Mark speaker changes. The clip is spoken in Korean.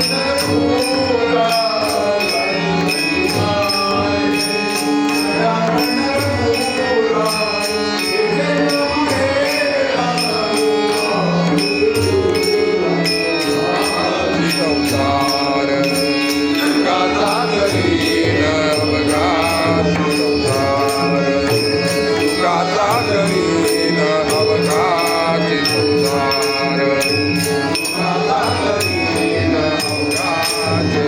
Speaker 1: 的路。Thank you.